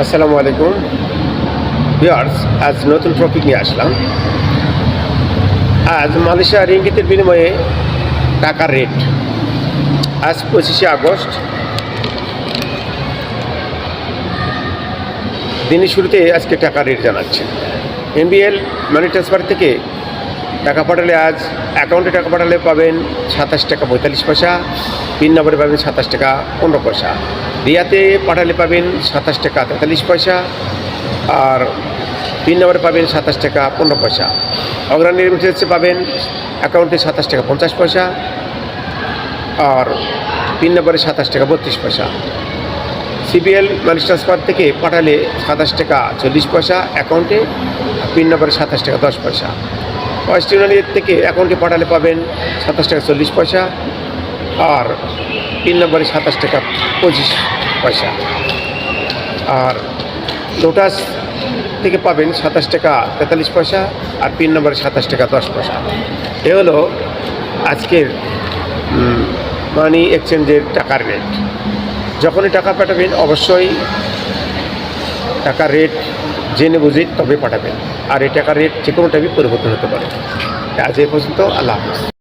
আসসালামু আলাইকুম। ভিউয়ার্স, আজ নতুন টপিক নিয়ে আসলাম। আজ মালয়েশিয়া রিঙ্গিতের বিনিময়ে টাকার রেট। আজ পঁচিশে আগস্ট। দিনের শুরুতে আজকে টাকার রেট জানাচ্ছে। এমবিএল মানি ট্রান্সফার থেকে টাকা পাঠালে আজ অ্যাকাউন্টে টাকা পাঠালে পাবেন সাতাশ টাকা পঁয়তাল্লিশ পয়সা পিন নম্বরে পাবেন সাতাশ টাকা পনেরো পয়সা। রিয়াতে পাঠালে পাবেন সাতাশ টাকা তেতাল্লিশ পয়সা আর পিন নম্বরে পাবেন সাতাশ টাকা পনেরো পয়সা। অগ্রাণী রেমিটেন্সে পাবেন অ্যাকাউন্টে সাতাশ টাকা পঞ্চাশ পয়সা আর পিন নম্বরে সাতাশ টাকা বত্রিশ পয়সা। সিবিএল মানি ট্রান্সফার থেকে পাঠালে সাতাশ টাকা চল্লিশ পয়সা অ্যাকাউন্টে পিন নম্বরে সাতাশ টাকা দশ পয়সা। ওয়েস্ট ইউনিয়নের থেকে অ্যাকাউন্টে পাঠালে পাবেন সাতাশ টাকা চল্লিশ পয়সা আর পিন নম্বরে সাতাশ টাকা পঁচিশ পয়সা। আর লোটাস থেকে পাবেন সাতাশ টাকা তেতাল্লিশ পয়সা আর পিন নম্বরে সাতাশ টাকা দশ পয়সা। এ হলো আজকের মানি এক্সচেঞ্জের টাকার রেট যখনই টাকা পাঠাবেন, অবশ্যই টাকার রেট জেনে বুঝে তবে পাঠাবেন। আর এই টাকার রেট যে কোনো টাইমে পরিবর্তন হতে পারে। আজ এ পর্যন্ত আল্লাহ হাফিজ।